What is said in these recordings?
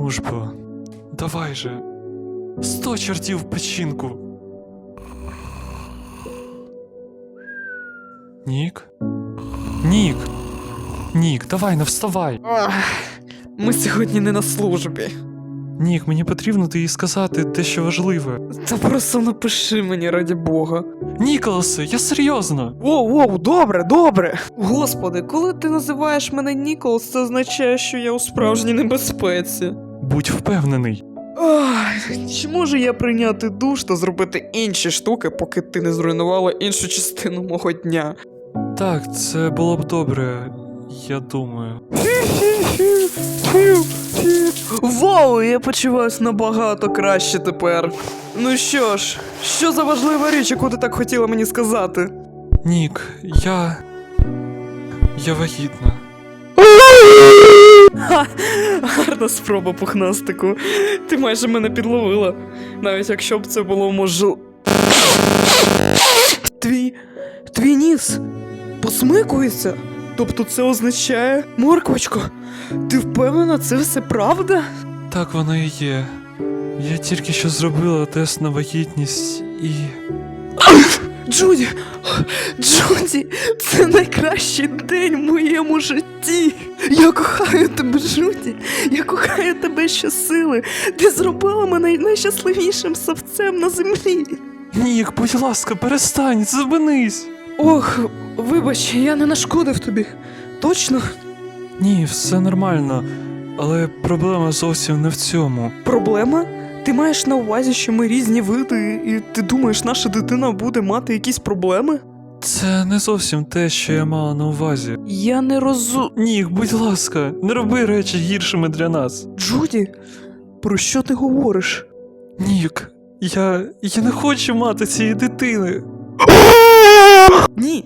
Ну ж бо, давай же. Сто чортів печінку. Нік? Нік! Нік, давай, не вставай! Ах, ми сьогодні не на службі. Нік, мені потрібно тобі сказати дещо важливе. Та просто напиши мені, раді Бога. Ніколасе, я серйозно! Воу, воу, добре, добре. Господи, коли ти називаєш мене Ніколас, це означає, що я у справжній небезпеці. Будь впевнений. Ах, чи можу я прийняти душ та зробити інші штуки, поки ти не зруйнувала іншу частину мого дня? Так, це було б добре, я думаю. Вау, я почуваюся набагато краще тепер. Ну що ж, що за важлива річ, яку ти так хотіла мені сказати? Нік, я. Я вагітна. Ха, гарна спроба пухнастику. Ти майже мене підловила. Навіть якщо б це було можливо. Твій. твій ніс посмикується. Тобто це означає. Морквочко, ти впевнена, це все правда? Так воно і є. Я тільки що зробила тест на вагітність і. Джуді! Джуді, це найкращий день в моєму житті. Я кохаю тебе, Джуді. Я кохаю тебе щосили. Ти зробила мене найщасливішим савцем на землі. Нік, будь ласка, перестань, зупинись! Ох, вибач, я не нашкодив тобі. Точно? Ні, все нормально, але проблема зовсім не в цьому. Проблема? Ти маєш на увазі, що ми різні види, і ти думаєш, наша дитина буде мати якісь проблеми? Це не зовсім те, що я мала на увазі. Я не розу. Нік, будь ласка, не роби речі гіршими для нас. Джуді, про що ти говориш? Нік, я. я не хочу мати цієї дитини. Ні.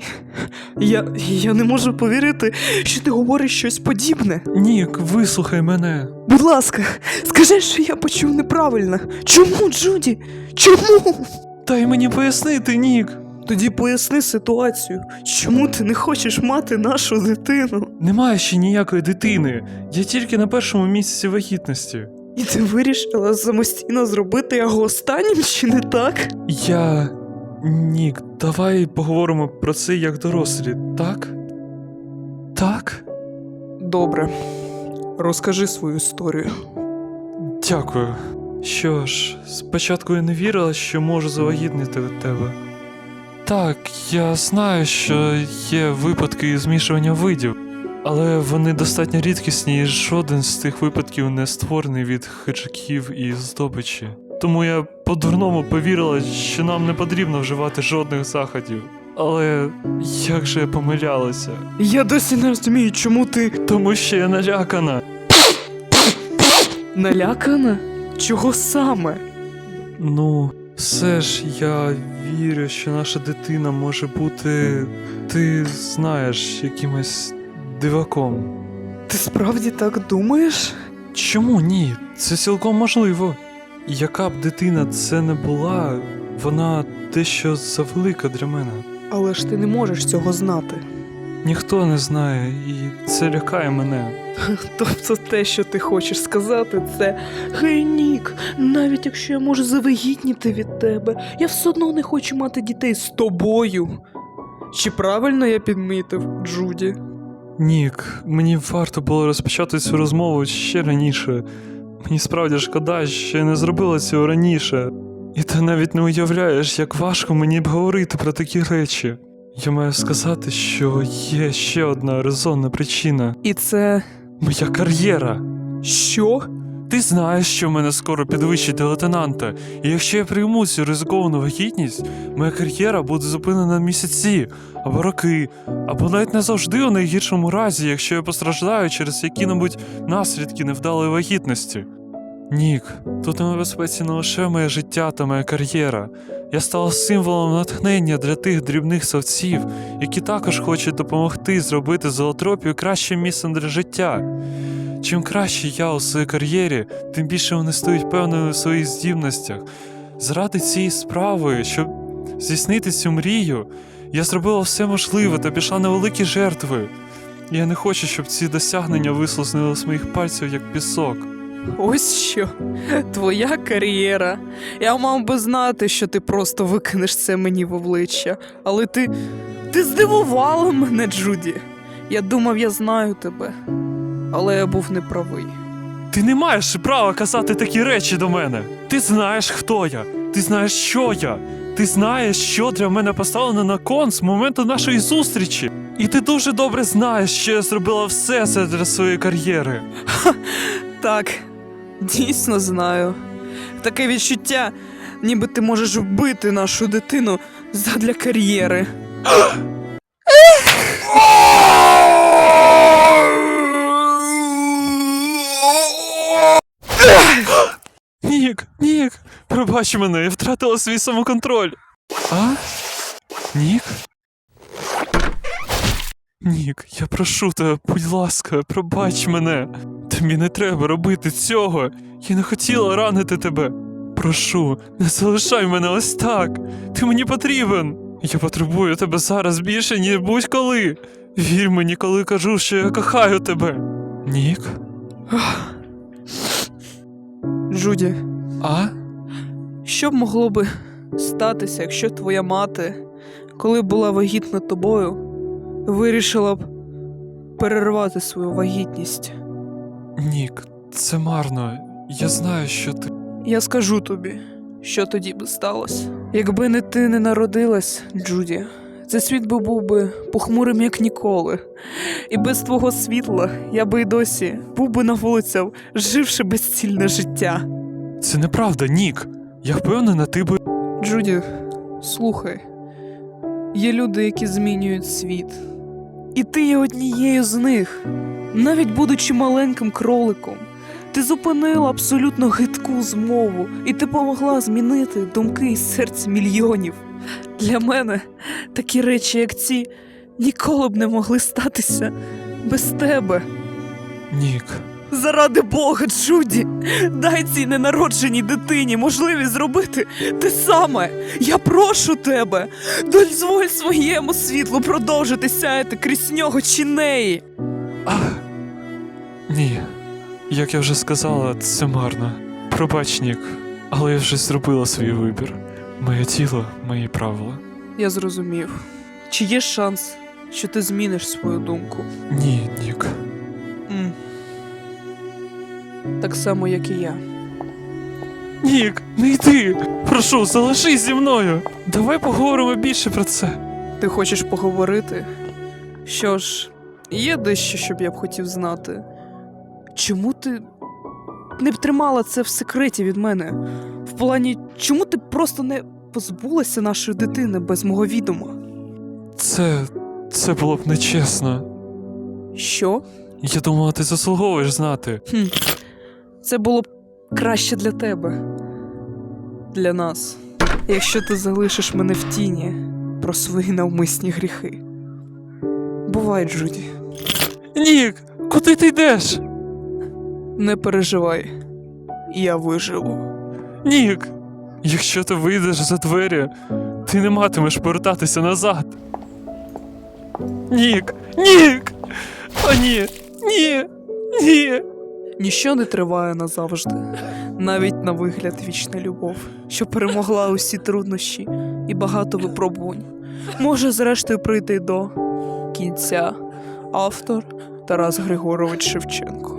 Я, я не можу повірити, що ти говориш щось подібне. Нік, вислухай мене. Будь ласка, скажи, що я почув неправильно. Чому, Джуді? Чому? Дай мені пояснити, Нік. Тоді поясни ситуацію, чому ти не хочеш мати нашу дитину? Немає ще ніякої дитини. Я тільки на першому місяці вагітності. І ти вирішила самостійно зробити його останнім, чи не так? Я. Нік, давай поговоримо про це як дорослі, так? Так? Добре. Розкажи свою історію. Дякую. Що ж, спочатку я не вірила, що можу завагітнити від тебе. Так, я знаю, що є випадки змішування видів, але вони достатньо рідкісні, і жоден з тих випадків не створений від хижаків і здобичі. Тому я по-дурному повірила, що нам не потрібно вживати жодних заходів. Але як же я помилялася? Я досі не розумію, чому ти Тому що я налякана. налякана? Чого саме? Ну, все ж я вірю, що наша дитина може бути, ти знаєш, якимось диваком. Ти справді так думаєш? Чому ні? Це цілком можливо. Яка б дитина це не була, вона дещо завелика для мене. Але ж ти не можеш цього знати. Ніхто не знає, і це лякає мене. Тобто те, що ти хочеш сказати, це Гей, Нік, навіть якщо я можу завагітніти від тебе, я все одно не хочу мати дітей з тобою. Чи правильно я підмітив, Джуді? Нік, мені варто було розпочати цю розмову ще раніше. Мені справді шкода, що я не зробила цього раніше. І ти навіть не уявляєш, як важко мені б говорити про такі речі. Я маю сказати, що є ще одна резонна причина І це моя кар'єра. що? Ти знаєш, що мене скоро підвищать до лейтенанта, і якщо я прийму цю ризиковану вагітність, моя кар'єра буде зупинена місяці або роки, або навіть не завжди у найгіршому разі, якщо я постраждаю через які-небудь наслідки невдалої вагітності. Нік, тут у небезпеці не лише моє життя та моя кар'єра. Я стала символом натхнення для тих дрібних совців, які також хочуть допомогти зробити зоотропію кращим місцем для життя. Чим краще я у своїй кар'єрі, тим більше вони стають певними у своїх здібностях. Заради цієї справи, щоб здійснити цю мрію, я зробила все можливе та пішла на великі жертви. Я не хочу, щоб ці досягнення вислизнули з моїх пальців як пісок. Ось що, твоя кар'єра. Я мав би знати, що ти просто викинеш це мені в обличчя. Але ти. ти здивувала мене, Джуді. Я думав, я знаю тебе. Але я був неправий. Ти не маєш права казати такі речі до мене. Ти знаєш, хто я. Ти знаєш, що я. Ти знаєш, що для мене поставлено на кон з моменту нашої зустрічі. І ти дуже добре знаєш, що я зробила все це для своєї кар'єри. Так, дійсно знаю. Таке відчуття, ніби ти можеш вбити нашу дитину задля кар'єри. Нік, Нік, пробач мене, я втратила свій самоконтроль. А? Нік? Нік, я прошу тебе, будь ласка, пробач мене. Тобі не треба робити цього. Я не хотіла ранити тебе. Прошу, не залишай мене ось так. Ти мені потрібен. Я потребую тебе зараз більше, ніж будь-коли. Вір мені, коли кажу, що я кохаю тебе. Нік? Джуді, А? що б могло би статися, якщо твоя мати, коли була вагітна тобою, вирішила б перервати свою вагітність? Нік, це марно. Я знаю, що ти. Я скажу тобі, що тоді би сталося. Якби не ти не народилась, Джуді, цей світ би був би похмурим, як ніколи. І без твого світла я би й досі був би на вулицях, живши безцільне життя. Це неправда, Нік. Я впевнена, ти би. Джуді, слухай, є люди, які змінюють світ. І ти є однією з них. Навіть будучи маленьким кроликом, ти зупинила абсолютно гидку змову, і ти помогла змінити думки і серця мільйонів. Для мене такі речі, як ці, ніколи б не могли статися без тебе. Нік. Заради Бога, Джуді, дай цій ненародженій дитині можливість зробити те саме. Я прошу тебе, дозволь своєму світлу продовжити сяяти крізь нього чи неї. Як я вже сказала, це марно. Пробач, Нік, але я вже зробила свій вибір. Моє тіло, мої правила. Я зрозумів. Чи є шанс, що ти зміниш свою думку? Ні, Нік. м Так само, як і я. Нік, не йди! Прошу, залишись зі мною. Давай поговоримо більше про це. Ти хочеш поговорити? Що ж, є дещо, що б я б хотів знати. Чому ти не б тримала це в секреті від мене? В плані, чому ти просто не позбулася нашої дитини без мого відома? Це. це було б нечесно. Що? Я думала, ти заслуговуєш знати. Хм. Це було б краще для тебе, для нас, якщо ти залишиш мене в тіні про свої навмисні гріхи. Бувай, Джуді. Нік, куди ти йдеш? Не переживай, я виживу. Нік, якщо ти вийдеш за двері, ти не матимеш повертатися назад. Нік, Нік! О, ні! Ні! Ні! Ніщо не триває назавжди, навіть на вигляд вічна любов, що перемогла усі труднощі і багато випробувань. Може, зрештою прийти до кінця автор Тарас Григорович Шевченко.